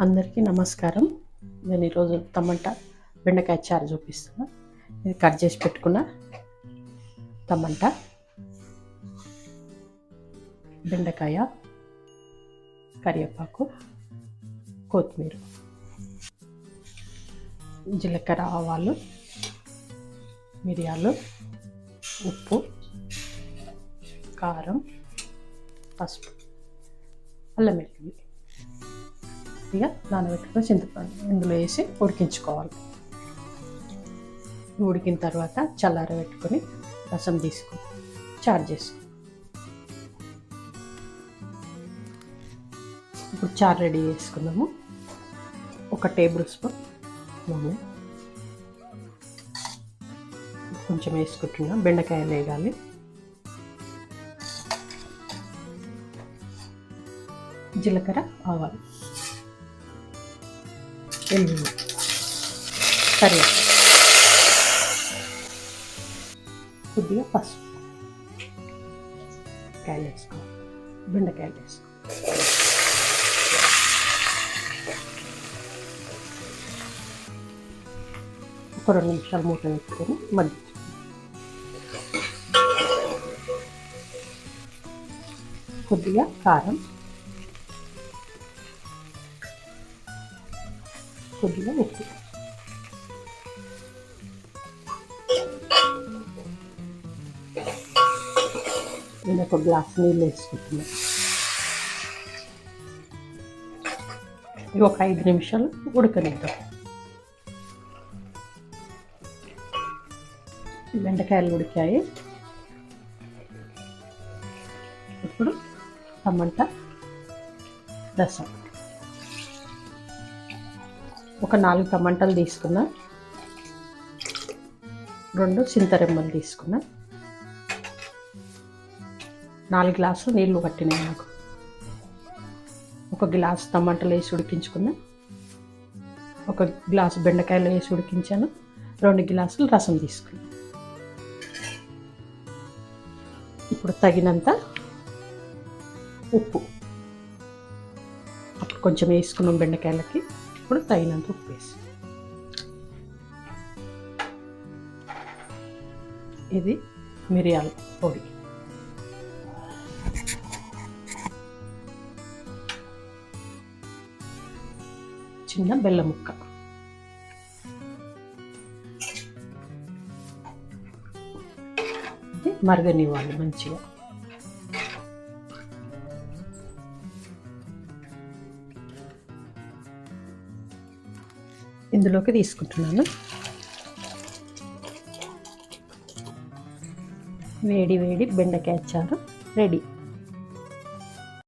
అందరికీ నమస్కారం. నేను ఈరోజు టమాటా బెండకాయ చారు చూపిస్తున్నా. ఇది కట్ చేసి పెట్టుకున్న టమాటా బెండకాయ కరివేపాకు కొత్తిమీర జీలకర్ర ఆవాలు మిరియాలు ఉప్పు కారం పసుపు అల్లం వెల్లుల్లి. ఇక నానబెట్టుకుని చింతపండు ఇందులో వేసి ఉడికించుకోవాలి. ఉడికిన తర్వాత చల్లారబెట్టుకొని రసం తీసుకుని చారు చేసుకో. ఇప్పుడు చారు రెడీ చేసుకుందాము. ఒక టేబుల్ స్పూన్ నూనె. కొంచెం వేసుకుంటున్నా బెండకాయలు వేయాలి. జీలకర్ర ఆవాలు. కరివేపాకు కొద్దిగా పసుపు. కాయలు వేసుకో. బెండకాయలు వేసుకో. ఒక రెండు నిమిషాలు మూట వేసుకొని మధ్య కొద్దిగా కారం కొద్దిగా ఉప్పు నేను ఒక గ్లాస్ నీళ్ళు వేసుకుంటున్నాను ఇవి ఒక ఐదు నిమిషాలు ఉడకనిద్దాం బెండకాయలు ఉడికాయి ఇప్పుడు టమాటా రసం ఒక నాలుగు టమాటాలు తీసుకున్నా. రెండు చింతరెమ్మలు తీసుకున్నా. నాలుగు గ్లాసులు నీళ్ళు పట్టినాయి నాకు. ఒక గ్లాసు టమాటాలు వేసి ఉడికించుకున్నా. ఒక గ్లాసు బెండకాయలు వేసి ఉడికించాను. రెండు గ్లాసులు రసం తీసుకున్నా. ఇప్పుడు తగినంత ఉప్పు. అప్పుడు కొంచెం వేసుకున్నాం బెండకాయలకి. ఇప్పుడు తగినంత ఉప్పు వేసి. ఇది మిరియాల పొడి. చిన్న బెల్లం ముక్క. ఇది మరగనివ్వాలి మంచిగా. ఇందులోకి తీసుకుంటున్నాను. వేడి వేడి బెండకాయ చారు రెడీ.